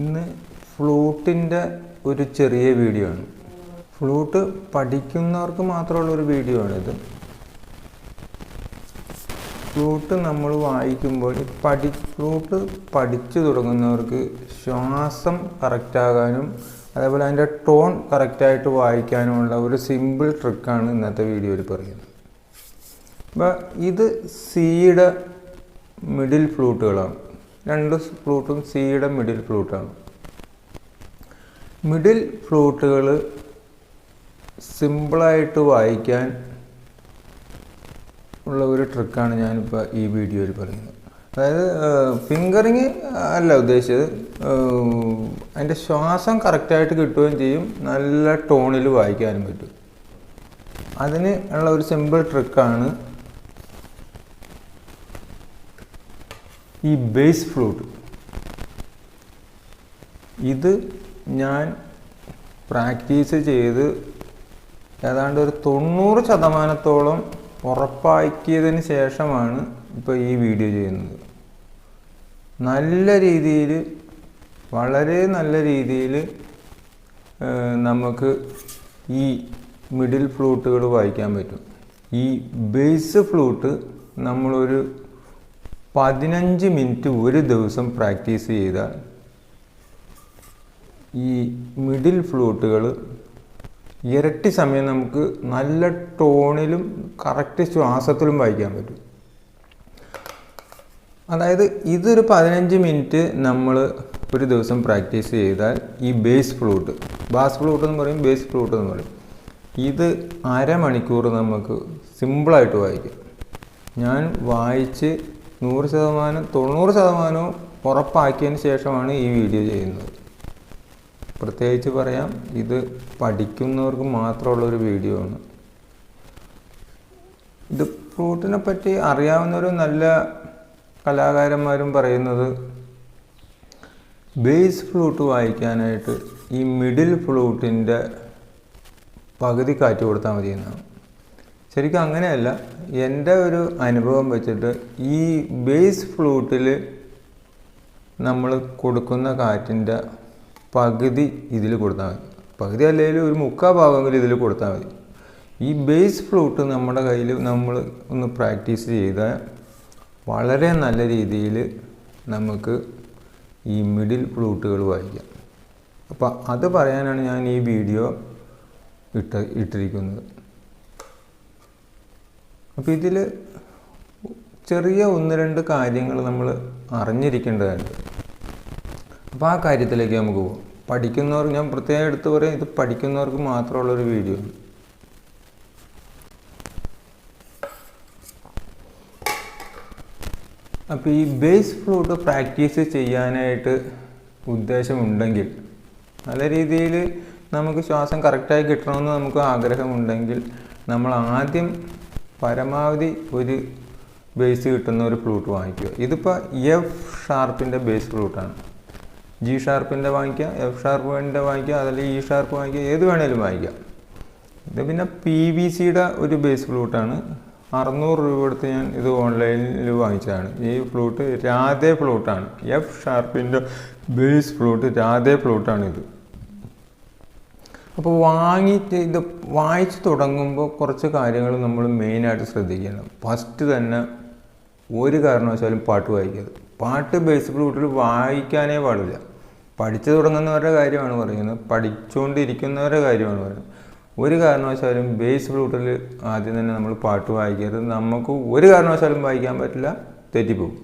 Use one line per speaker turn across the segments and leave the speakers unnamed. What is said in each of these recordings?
ഇന്ന് ഫ്ലൂട്ടിന്റെ ഒരു ചെറിയ വീഡിയോ ആണ്. ഫ്ലൂട്ട് പഠിക്കുന്നവർക്ക് മാത്രമുള്ള ഒരു വീഡിയോ ആണിത്. ഫ്ലൂട്ട് നമ്മൾ വായിക്കുമ്പോൾ പഠി ഫ്ലൂട്ട് പഠിച്ചു തുടങ്ങുന്നവർക്ക് ശ്വാസം കറക്റ്റാകാനും അതേപോലെ അതിന്റെ ടോൺ കറക്റ്റായിട്ട് വായിക്കാനുമുള്ള ഒരു സിമ്പിൾ ട്രിക്കാണ് ഇന്നത്തെ വീഡിയോയിൽ പറയുന്നത്. അപ്പോൾ ഇത് സിയുടെ മിഡിൽ ഫ്ലൂട്ടുകളാണ്. രണ്ട് ഫ്ലൂട്ടും സിയുടെ മിഡിൽ ഫ്ലൂട്ടാണ്. മിഡിൽ ഫ്ലൂട്ടുകൾ സിമ്പിളായിട്ട് വായിക്കാൻ ഉള്ള ഒരു ട്രിക്കാണ് ഞാനിപ്പോൾ ഈ വീഡിയോയിൽ പറയുന്നത്. അതായത് ഫിംഗറിങ് അല്ല ഉദ്ദേശിച്ചത് അതിന്റെ ശ്വാസം കറക്റ്റായിട്ട് കിട്ടുകയും ചെയ്യും നല്ല ടോണിൽ വായിക്കാനും പറ്റും. അതിന് ഉള്ള ഒരു സിമ്പിൾ ട്രിക്കാണ് ഈ ബേസ് ഫ്ലൂട്ട് ഇത് ഞാൻ പ്രാക്ടീസ് ചെയ്ത് ഏതാണ്ട് ഒരു തൊണ്ണൂറ് ശതമാനത്തോളം ഉറപ്പാക്കിയതിന് ശേഷമാണ് ഇപ്പോൾ ഈ വീഡിയോ ചെയ്യുന്നത്. നല്ല രീതിയിൽ വളരെ നല്ല രീതിയിൽ നമുക്ക് ഈ മിഡിൽ ഫ്ലൂട്ടുകൾ വായിക്കാൻ പറ്റും. ഈ ബേസ് ഫ്ലൂട്ട് നമ്മളൊരു പതിനഞ്ച് മിനിറ്റ് ഒരു ദിവസം പ്രാക്ടീസ് ചെയ്താൽ ഈ മിഡിൽ ഫ്ലൂട്ടുകൾ ഇരട്ടി സമയം നമുക്ക് നല്ല ടോണിലും കറക്റ്റ് ശ്വാസത്തിലും വായിക്കാൻ പറ്റും. അതായത് ഇതൊരു പതിനഞ്ച് മിനിറ്റ് നമ്മൾ ഒരു ദിവസം പ്രാക്ടീസ് ചെയ്താൽ ഈ ബേസ് ഫ്ലൂട്ട് ബാസ് ഫ്ലൂട്ട് എന്ന് പറയും ബേസ് ഫ്ലൂട്ട് എന്ന് പറയും. ഇത് അരമണിക്കൂർ നമുക്ക് സിമ്പിളായിട്ട് വായിക്കും. ഞാൻ വായിച്ച് നൂറ് ശതമാനം തൊണ്ണൂറ് ശതമാനവും ഉറപ്പാക്കിയതിന് ശേഷമാണ് ഈ വീഡിയോ ചെയ്യുന്നത്. പ്രത്യേകിച്ച് പറയാം ഇത് പഠിക്കുന്നവർക്ക് മാത്രമുള്ള ഒരു വീഡിയോ ആണ്. ഇത് ഫ്ലൂട്ടിനെ പറ്റി അറിയാവുന്നൊരു നല്ല കലാകാരന്മാരും പറയുന്നത് ബേസ് ഫ്ലൂട്ട് വായിക്കാനായിട്ട് ഈ മിഡിൽ ഫ്ലൂട്ടിന്റെ പകുതി കാറ്റ് കൊടുത്താൽ മതി എന്നാണ്. ശരിക്കും അങ്ങനെയല്ല. എന്റെ ഒരു അനുഭവം വെച്ചിട്ട് ഈ ബേസ് ഫ്ലൂട്ടിൽ നമ്മൾ കൊടുക്കുന്ന കാറ്റിന്റെ പകുതി ഇതിൽ കൊടുത്താൽ മതി. പകുതി അല്ലെങ്കിൽ ഒരു മുക്കാ ഭാഗമെങ്കിലും ഇതിൽ കൊടുത്താൽ മതി. ഈ ബേസ് ഫ്ലൂട്ട് നമ്മുടെ കയ്യിൽ നമ്മൾ ഒന്ന് പ്രാക്ടീസ് ചെയ്താൽ വളരെ നല്ല രീതിയിൽ നമുക്ക് ഈ മിഡിൽ ഫ്ലൂട്ടുകൾ വായിക്കാം അപ്പോൾ അത് പറയാനാണ് ഞാൻ ഈ വീഡിയോ ഇട്ട് ഇട്ടിരിക്കുന്നത്. അപ്പോൾ ഇതിൽ ചെറിയ ഒന്ന് രണ്ട് കാര്യങ്ങൾ നമ്മൾ അറിഞ്ഞിരിക്കേണ്ടതുണ്ട് അപ്പോൾ ആ കാര്യത്തിലേക്ക് നമുക്ക് പോകാം പഠിക്കുന്നവർ ഞാൻ പ്രത്യേകം എടുത്ത് പറയാം ഇത് പഠിക്കുന്നവർക്ക് മാത്രമുള്ളൊരു വീഡിയോ. അപ്പോൾ ഈ ബേസ് ഫ്ലൂട്ട് പ്രാക്ടീസ് ചെയ്യാനായിട്ട് ഉദ്ദേശമുണ്ടെങ്കിൽ നല്ല രീതിയിൽ നമുക്ക് ശ്വാസം കറക്റ്റായി കിട്ടണമെന്ന് നമുക്ക് ആഗ്രഹമുണ്ടെങ്കിൽ നമ്മൾ ആദ്യം പരമാവധി ഒരു ബേസ് കിട്ടുന്ന ഒരു ഫ്ലൂട്ട് വാങ്ങിക്കുക. ഇതിപ്പോൾ എഫ് ഷാർപ്പിന്റെ ബേസ് ഫ്ലൂട്ടാണ് ജി ഷാർപ്പിന്റെ വാങ്ങിക്കുക എഫ് ഷാർപ്പിന്റെ വാങ്ങിക്കുക അതല്ലെങ്കിൽ ഇ ഷാർപ്പ് വാങ്ങിക്കുക ഏത് വേണേലും വാങ്ങിക്കാം. ഇത് പിന്നെ പി വി സിയുടെ ഒരു ബേസ് ഫ്ലൂട്ടാണ് അറുന്നൂറ് രൂപ കൊടുത്ത് ഞാൻ ഇത് ഓൺലൈനിൽ വാങ്ങിച്ചതാണ്. ഈ ഫ്ലൂട്ട് രാധേ ഫ്ലൂട്ടാണ് എഫ് ഷാർപ്പിന്റെ ബേസ് ഫ്ലൂട്ട് രാധേ ഇത്. അപ്പോൾ വാങ്ങിയിട്ട് ഇത് വായിച്ച് തുടങ്ങുമ്പോൾ കുറച്ച് കാര്യങ്ങൾ നമ്മൾ മെയിനായിട്ട് ശ്രദ്ധിക്കണം. ഫസ്റ്റ് തന്നെ ഒരു കാരണവശാലും പാട്ട് വായിക്കരുത്. പാട്ട് ബേസ് കൂട്ടിൽ വായിക്കാനേ പാടില്ല. പഠിച്ചു തുടങ്ങുന്നവരുടെ കാര്യമാണ് പറയുന്നത്. പഠിച്ചുകൊണ്ടിരിക്കുന്നവരുടെ കാര്യമാണ് പറയുന്നത്. ഒരു കാരണവശാലും ബേസ് ഫ്ലൂട്ടിൽ ആദ്യം തന്നെ നമ്മൾ പാട്ട് വായിക്കരുത്. നമുക്ക് ഒരു കാരണവശാലും വായിക്കാൻ പറ്റില്ല തെറ്റിപ്പോകും.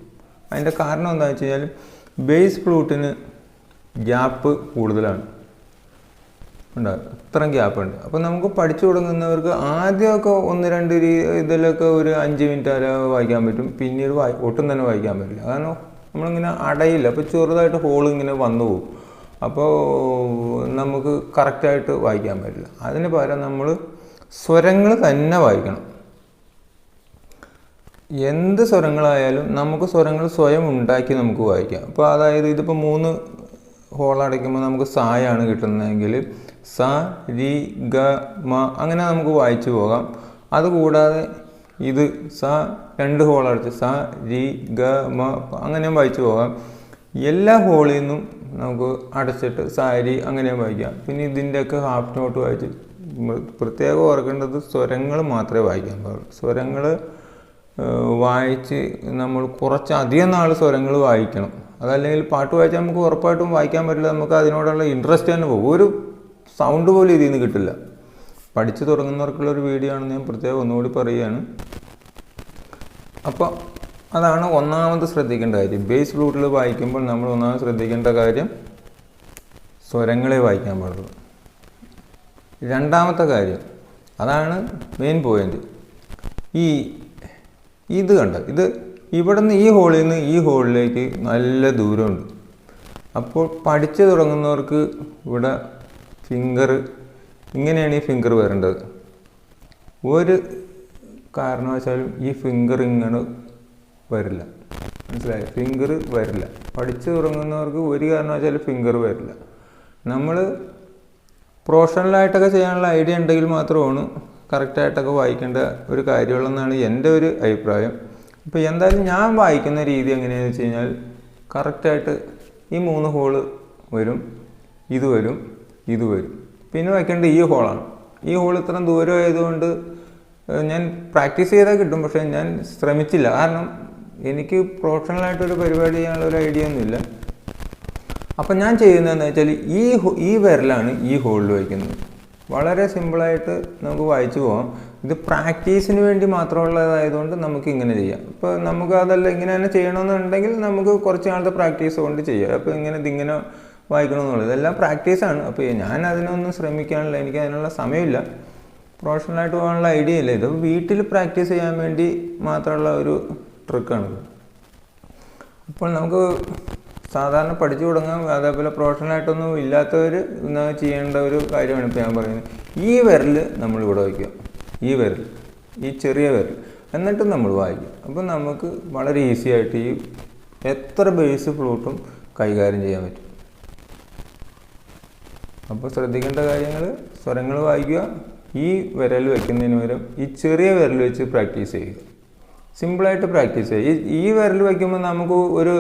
അതിന്റെ കാരണം എന്താണെന്ന് വെച്ച് കഴിഞ്ഞാൽ ബേസ് ഫ്ലൂട്ടിന് ഗ്യാപ്പ് കൂടുതലാണ്. ഉണ്ടാകും ഗ്യാപ്പ് ഉണ്ട്. അപ്പോൾ നമുക്ക് പഠിച്ചു തുടങ്ങുന്നവർക്ക് ആദ്യമൊക്കെ ഒന്ന് രണ്ട് രീ ഇതിലൊക്കെ ഒരു അഞ്ച് മിനിറ്റ് വരെ വായിക്കാൻ പറ്റും. പിന്നീട് വായി ഒട്ടും തന്നെ വായിക്കാൻ പറ്റില്ല. കാരണം നമ്മളിങ്ങനെ അടയില്ല. അപ്പോൾ ചെറുതായിട്ട് ഹോൾ ഇങ്ങനെ വന്നു പോകും. അപ്പോൾ നമുക്ക് കറക്റ്റായിട്ട് വായിക്കാൻ പറ്റില്ല. അതിന് പകരം നമ്മൾ സ്വരങ്ങൾ തന്നെ വായിക്കണം. എന്ത് സ്വരങ്ങളായാലും നമുക്ക് സ്വരങ്ങൾ സ്വയം ഉണ്ടാക്കി നമുക്ക് വായിക്കാം. അപ്പോൾ അതായത് ഇതിപ്പോൾ മൂന്ന് ഹോൾ അടയ്ക്കുമ്പോൾ നമുക്ക് സായാണ് കിട്ടുന്നതെങ്കിൽ സ രി ഗ മ അങ്ങനെ നമുക്ക് വായിച്ചു പോകാം. അതുകൂടാതെ ഇത് സ രണ്ട് ഹോൾ അടച്ച് സ രി ഗ മ അങ്ങനെയും വായിച്ചു പോകാം. എല്ലാ ഹോളിൽ നിന്നും നമുക്ക് അടച്ചിട്ട് സാരി അങ്ങനെ വായിക്കാം. പിന്നെ ഇതിന്റെയൊക്കെ ഹാഫ് നോട്ട് വായിച്ച് പ്രത്യേകം ഓർക്കേണ്ടത് സ്വരങ്ങൾ മാത്രമേ വായിക്കാൻ പാടുള്ളൂ. സ്വരങ്ങൾ വായിച്ച് നമ്മൾ കുറച്ച് അധികം നാൾ സ്വരങ്ങൾ വായിക്കണം. അതല്ലെങ്കിൽ പാട്ട് വായിച്ചാൽ നമുക്ക് ഉറപ്പായിട്ടും വായിക്കാൻ പറ്റില്ല. നമുക്ക് അതിനോടുള്ള ഇൻട്രസ്റ്റ് തന്നെ പോകും. ഒരു സൗണ്ട് പോലും ഇതിൽ നിന്ന് കിട്ടില്ല. പഠിച്ചു തുടങ്ങുന്നവർക്കുള്ള ഒരു വീഡിയോ ആണെന്ന് ഞാൻ പ്രത്യേകം ഒന്നുകൂടി പറയുകയാണ്. അപ്പോൾ അതാണ് ഒന്നാമത് ശ്രദ്ധിക്കേണ്ട കാര്യം. ബേസ് ഫ്ലൂട്ടിൽ വായിക്കുമ്പോൾ നമ്മൾ ഒന്നാമത് ശ്രദ്ധിക്കേണ്ട കാര്യം സ്വരങ്ങളെ വായിക്കാൻ പാടുള്ളൂ. രണ്ടാമത്തെ കാര്യം അതാണ് മെയിൻ പോയിന്റ് ഈ ഇത് കണ്ട? ഇത് ഇവിടെ നിന്ന് ഈ ഹോളിൽ നിന്ന് ഈ ഹോളിലേക്ക് നല്ല ദൂരമുണ്ട്. അപ്പോൾ പഠിച്ചു തുടങ്ങുന്നവർക്ക് ഇവിടെ ഫിംഗർ ഇങ്ങനെയാണ് ഈ ഫിംഗർ വരേണ്ടത്. ഒരു കാരണവശാലും ഈ ഫിംഗർ ഇങ്ങനെ വരില്ല. മനസ്സിലായി? ഫിംഗർ വരില്ല. പഠിച്ചു തുടങ്ങുന്നവർക്ക് ഒരു കാരണവശാലും ഫിംഗർ വരില്ല. നമ്മൾ പ്രൊഫഷണലായിട്ടൊക്കെ ചെയ്യാനുള്ള ഐഡിയ ഉണ്ടെങ്കിൽ മാത്രമാണ് കറക്റ്റായിട്ടൊക്കെ വായിക്കേണ്ട ഒരു കാര്യമുള്ളതെന്നാണ് എന്റെ ഒരു അഭിപ്രായം. അപ്പോൾ എന്തായാലും ഞാൻ വായിക്കുന്ന രീതി എങ്ങനെയാണെന്ന് വെച്ച് കഴിഞ്ഞാൽ കറക്റ്റായിട്ട് ഈ മൂന്ന് ഹോൾ വരും ഇത് വരും. ഇത് വരും. പിന്നെ വയ്ക്കേണ്ടത് ഈ ഹോളാണ് ഈ ഹോൾ ഇത്രയും ദൂരം ആയതുകൊണ്ട് ഞാൻ പ്രാക്ടീസ് ചെയ്താൽ കിട്ടും പക്ഷേ ഞാൻ ശ്രമിച്ചില്ല. കാരണം എനിക്ക് പ്രൊഫഷണലായിട്ടൊരു പരിപാടി ചെയ്യാനുള്ള ഒരു ഐഡിയ ഒന്നുമില്ല. അപ്പം ഞാൻ ചെയ്യുന്നതെന്ന് വെച്ചാൽ ഈ ഈ വിരലാണ് ഈ ഹോളിൽ വയ്ക്കുന്നത്. വളരെ സിമ്പിളായിട്ട് നമുക്ക് വായിച്ചു പോകാം ഇത് പ്രാക്ടീസിന് വേണ്ടി മാത്രമുള്ളതായതുകൊണ്ട് നമുക്ക് ഇങ്ങനെ ചെയ്യാം. ഇപ്പോൾ നമുക്ക് അതല്ല ഇങ്ങനെ തന്നെ ചെയ്യണമെന്നുണ്ടെങ്കിൽ നമുക്ക് കുറച്ച് നാളത്തെ പ്രാക്ടീസ് കൊണ്ട് ചെയ്യാം. അപ്പോൾ ഇങ്ങനെ ഇതിങ്ങനെ വായിക്കണമെന്നുള്ളത്. ഇതെല്ലാം പ്രാക്ടീസാണ് അപ്പോൾ ഞാൻ അതിനൊന്നും ശ്രമിക്കാനില്ല. എനിക്ക് അതിനുള്ള സമയമില്ല. പ്രൊഫഷണലായിട്ട് പോകാനുള്ള ഐഡിയ ഇല്ല. ഇത് വീട്ടിൽ പ്രാക്ടീസ് ചെയ്യാൻ വേണ്ടി മാത്രമുള്ള ഒരു ട്രിക്കാണിത് അപ്പോൾ നമുക്ക് സാധാരണ പഠിച്ചു തുടങ്ങാം. അതേപോലെ പ്രൊഫഷണലായിട്ടൊന്നും ഇല്ലാത്തവർ ചെയ്യേണ്ട ഒരു കാര്യമാണ് ഇപ്പോൾ ഞാൻ പറയുന്നത്. ഈ വിരൽ നമ്മൾ ഇവിടെ വയ്ക്കുക. ഈ വിരൽ. ഈ ചെറിയ വിരൽ. എന്നിട്ട് നമ്മൾ വായിക്കും അപ്പോൾ നമുക്ക് വളരെ ഈസി ആയിട്ട് ഈ എത്ര ബേസ് ഫ്ലൂട്ടും കൈകാര്യം ചെയ്യാൻ പറ്റും. അപ്പോൾ ശ്രദ്ധിക്കേണ്ട കാര്യങ്ങൾ സ്വരങ്ങൾ വായിക്കുക. ഈ വിരൽ വെക്കുന്നതിന് പകരം ഈ ചെറിയ വിരൽ വെച്ച് പ്രാക്ടീസ് ചെയ്യുക. സിമ്പിളായിട്ട് പ്രാക്ടീസ് ചെയ്യുക. ഈ വിരൽ വയ്ക്കുമ്പോൾ നമുക്ക് ഒരു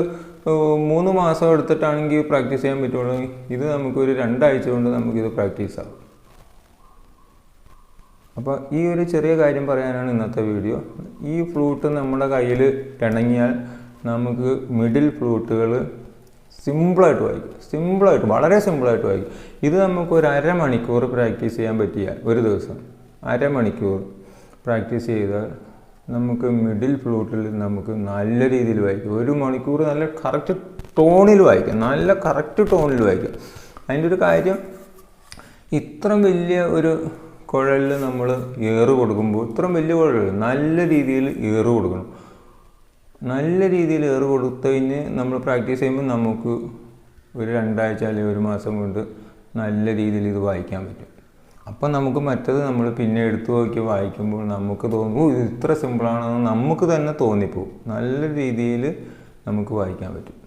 മൂന്ന് മാസം എടുത്തിട്ടാണെങ്കിൽ പ്രാക്ടീസ് ചെയ്യാൻ പറ്റുള്ളൂ. ഇത് നമുക്ക് ഒരു രണ്ടാഴ്ച കൊണ്ട് നമുക്കിത് പ്രാക്ടീസ് ആവും. അപ്പോൾ ഈ ഒരു ചെറിയ കാര്യം പറയാനാണ് ഇന്നത്തെ വീഡിയോ. ഈ ഫ്ലൂട്ട് നമ്മുടെ കയ്യിൽ ഇണങ്ങിയാൽ നമുക്ക് മിഡിൽ ഫ്ലൂട്ടുകൾ സിമ്പിളായിട്ട് വായിക്കും. സിമ്പിളായിട്ട് വളരെ സിമ്പിളായിട്ട് വായിക്കും. ഇത് നമുക്ക് ഒരു അരമണിക്കൂർ പ്രാക്ടീസ് ചെയ്യാൻ പറ്റിയാൽ ഒരു ദിവസം അരമണിക്കൂർ പ്രാക്ടീസ് ചെയ്താൽ നമുക്ക് മിഡിൽ ഫ്ലൂട്ടിൽ നമുക്ക് നല്ല രീതിയിൽ വായിക്കും. ഒരു മണിക്കൂർ നല്ല കറക്റ്റ് ടോണിൽ വായിക്കാം. നല്ല കറക്റ്റ് ടോണിൽ വായിക്കാം. അതിന്റെ ഒരു കാര്യം ഇത്ര വലിയ ഒരു കുഴലിൽ നമ്മൾ ഏറ് കൊടുക്കുമ്പോൾ ഇത്രയും വലിയ കുഴൽ നല്ല രീതിയിൽ ഏറ് കൊടുക്കണം. നല്ല രീതിയിൽ ഏറ് കൊടുത്തു നമ്മൾ പ്രാക്ടീസ് ചെയ്യുമ്പോൾ നമുക്ക് ഒരു രണ്ടാഴ്ച അല്ലെങ്കിൽ ഒരു മാസം കൊണ്ട് നല്ല രീതിയിൽ ഇത് വായിക്കാൻ പറ്റും. അപ്പം നമുക്ക് മറ്റത് നമ്മൾ പിന്നെ എടുത്തു നോക്കി വായിക്കുമ്പോൾ നമുക്ക് തോന്നും ഇത് ഇത്ര സിമ്പിളാണെന്ന് നമുക്ക് തന്നെ തോന്നിപ്പോവും നല്ല രീതിയിൽ നമുക്ക് വായിക്കാൻ പറ്റും.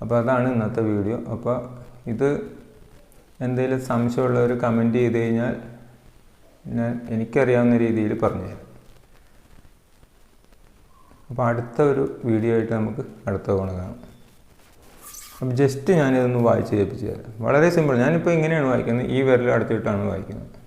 അപ്പോൾ അതാണ് ഇന്നത്തെ വീഡിയോ. അപ്പോൾ ഇത് എന്തെങ്കിലും സംശയമുള്ളവർ കമന്റ് ചെയ്ത് കഴിഞ്ഞാൽ ഞാൻ എനിക്കറിയാവുന്ന രീതിയിൽ പറഞ്ഞുതരാം. അപ്പോൾ അടുത്ത ഒരു വീഡിയോ ആയിട്ട് നമുക്ക് അടുത്ത തവണ കാണാം. അപ്പം ജസ്റ്റ് ഞാനിതൊന്ന് വായിച്ച് കേൾപ്പിച്ച് തരാം. വളരെ സിമ്പിൾ ഞാനിപ്പോൾ ഇങ്ങനെയാണ് വായിക്കുന്നത്. ഈ വിരൽ അടുത്തിട്ടാണ് വായിക്കുന്നത്.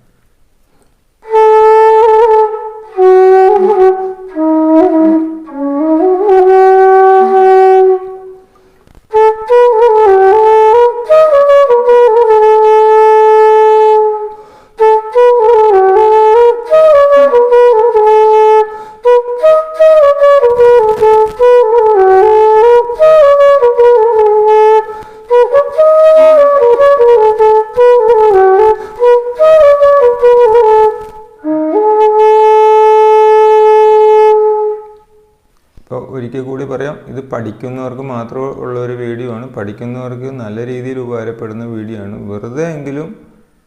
ഇത് പഠിക്കുന്നവർക്ക് മാത്രം ഉള്ള ഒരു വീഡിയോ ആണ്. പഠിക്കുന്നവർക്ക് നല്ല രീതിയിൽ ഉപകാരപ്പെടുന്ന വീഡിയോ ആണ്. വെറുതെ എങ്കിലും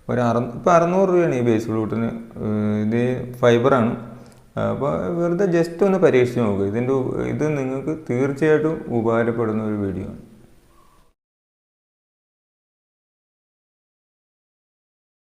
ഒരു അറു ഇപ്പോൾ അറുന്നൂറ് രൂപയാണ് ഈ ബേസ് ഫ്ലൂട്ടിന് ഇത് ഫൈബറാണ് അപ്പോൾ വെറുതെ ജസ്റ്റ് ഒന്ന് പരീക്ഷിച്ച് നോക്കുക ഇതിന്റെ ഇത് നിങ്ങൾക്ക് തീർച്ചയായിട്ടും ഉപകാരപ്പെടുന്ന ഒരു വീഡിയോ ആണ്.